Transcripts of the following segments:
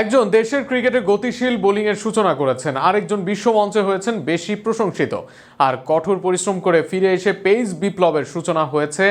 একজন দেশের ক্রিকেটে গতিশীল বোলিংয়ের সূচনা করেছেন। আরেকজন বিশ্বমঞ্চে হয়েছেন বেশি প্রশংসিত। আর কঠোর পরিশ্রম করে ফিরে এসে পেস বিপ্লবের সূচনা হয়েছে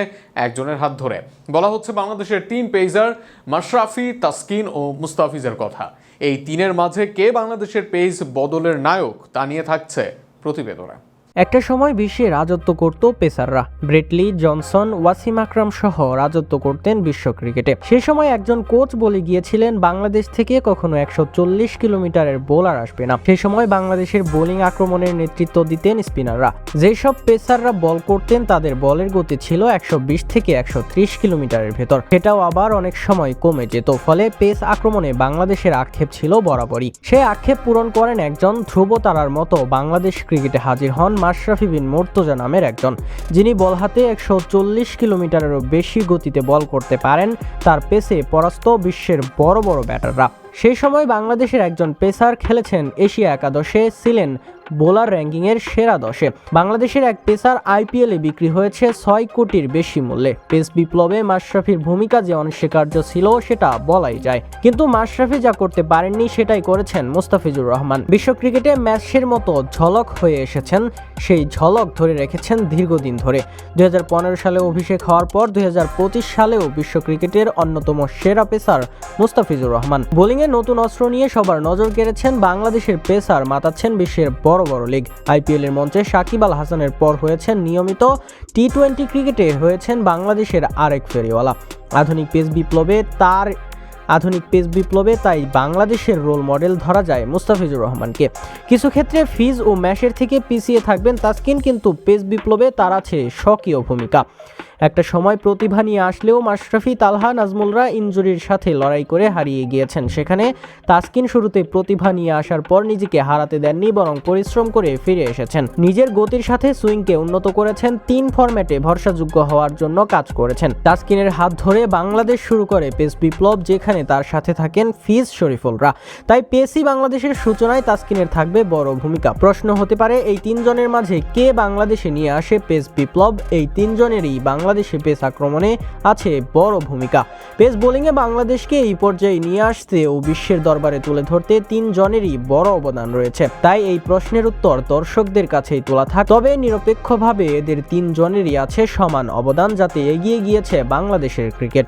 একজনের হাত ধরে। বলা হচ্ছে বাংলাদেশের তিন পেসার মাশরাফি, তাসকিন ও মুস্তাফিজের কথা। এই তিনের মাঝে কে বাংলাদেশের পেস বদলের নায়ক তা নিয়ে থাকছে প্রতিবেদনে। একটা সময় বিশ্বে রাজত্ব করত পেসাররা। Brett Lee, Johnson, Wasim Akram সহ রাজত্ব করতেন বিশ্ব ক্রিকেটে। সেই সময় একজন কোচ বলে গিয়েছিলেন, বাংলাদেশ থেকে কখনো একশো চল্লিশ কিলোমিটারের বোলার আসবে না। সেই সময় বাংলাদেশের বোলিং আক্রমণের নেতৃত্ব দিতেন স্পিনাররা। যেসব পেসাররা বল করতেন, তাদের বলের গতি ছিল একশো বিশ থেকে একশো ত্রিশ কিলোমিটারের ভেতর। সেটাও আবার অনেক সময় কমে যেত, ফলে পেস আক্রমণে বাংলাদেশের আক্ষেপ ছিল বরাবরই। সে আক্ষেপ পূরণ করেন একজন ধ্রুব তারার মতো বাংলাদেশ ক্রিকেটে হাজির হন মাশরাফি বিন মোর্তজা নামের একজন, যিনি বল হাতে একশো চল্লিশ কিলোমিটারেরও বেশি গতিতে বল করতে পারেন, তার পেসে পরাস্ত বিশ্বের বড় বড় ব্যাটাররা। সেই সময় বাংলাদেশের একজন পেসার খেলেছেন এশিয়া একাদশে, ছিলেন বোলার র্যাঙ্কিংয়ের সেরা দশে। বাংলাদেশের এক পেসার আইপিএলে বিক্রি হয়েছে ছয় কোটির বেশি মূল্যে। পেস বিপ্লবে মাশরাফির ভূমিকা যে অনস্বীকার্য ছিল, সেটা বলাই যায়। কিন্তু মাশরাফি যা করতে পারেননি, সেটাই করেছেন মুস্তাফিজুর রহমান। বিশ্ব ক্রিকেটে ম্যাচের মতো ঝলক হয়ে এসেছেন, সেই ঝলক ধরে রেখেছেন দীর্ঘদিন ধরে। দুই হাজার পনেরো সালে অভিষেক হওয়ার পর দুই হাজার পঁচিশ সালেও বিশ্ব ক্রিকেটের অন্যতম সেরা পেসার মুস্তাফিজুর রহমান। বোলিংয়ে নতুন অস্ত্র নিয়ে সবার নজর কেড়েছেন বাংলাদেশের পেসার, মাতাচ্ছেন বিশ্বের বড় বড় লিগ। আইপিএল এর মঞ্চে সাকিব আল হাসানের পর হয়েছেন নিয়মিত টি টোয়েন্টি ক্রিকেটে হয়েছেন বাংলাদেশের আরেক ফেরিওয়ালা। আধুনিক পেস বিপ্লবে তার, আধুনিক পেস বিপ্লবে তাই বাংলাদেশের রোল মডেল ধরা যায় মুস্তাফিজুর রহমানকে। কিছু ক্ষেত্রে ফিজ ও ম্যাশের থেকে পিছিয়ে থাকবেন তাসকিন, কিন্তু পেস বিপ্লবে তার আছে স্বকীয় ভূমিকা। একটা সময় প্রতিভা নিয়ে আসলেও মাশরাফি, তালহা, নাজমুলরা ইনজুরির সাথে লড়াই করে হারিয়ে গিয়েছেন। সেখানে তাসকিন শুরুতে প্রতিভা নিয়ে আসার পর নিজেকে হারাতে দেননি, বরং পরিশ্রম করে ফিরে এসেছেন। নিজের গতির সাথে সুইংকে উন্নত করেছেন, তিন ফরম্যাটে ভরসাযোগ্য হওয়ার জন্য কাজ করেছেন। তাসকিনের হাত ধরে বাংলাদেশ শুরু করে পেস বিপ্লব, যেখানে তার সাথে থাকেন ফিজ শরীফুলরা। তাই পেসই বাংলাদেশের সূচনায় তাসকিনের থাকবে বড় ভূমিকা। প্রশ্ন হতে পারে, এই তিনজনের মাঝে কে বাংলাদেশে নিয়ে আসে পেস বিপ্লব? এই তিনজনেরই বাংলাদেশে পেস আক্রমণে আছে বড় ভূমিকা। পেস বোলিংয়ে বাংলাদেশকে এই পর্যায়ে নিয়ে আসতে ও বিশ্বের দরবারে তুলে ধরতে তিনজনেরই বড় অবদান রয়েছে। তাই এই প্রশ্নের উত্তর দর্শকদের কাছেই তোলা থাক। তবে নিরপেক্ষভাবে এদের তিনজনেরই আছে সমান অবদান যাতে এগিয়ে গিয়েছে বাংলাদেশের ক্রিকেট।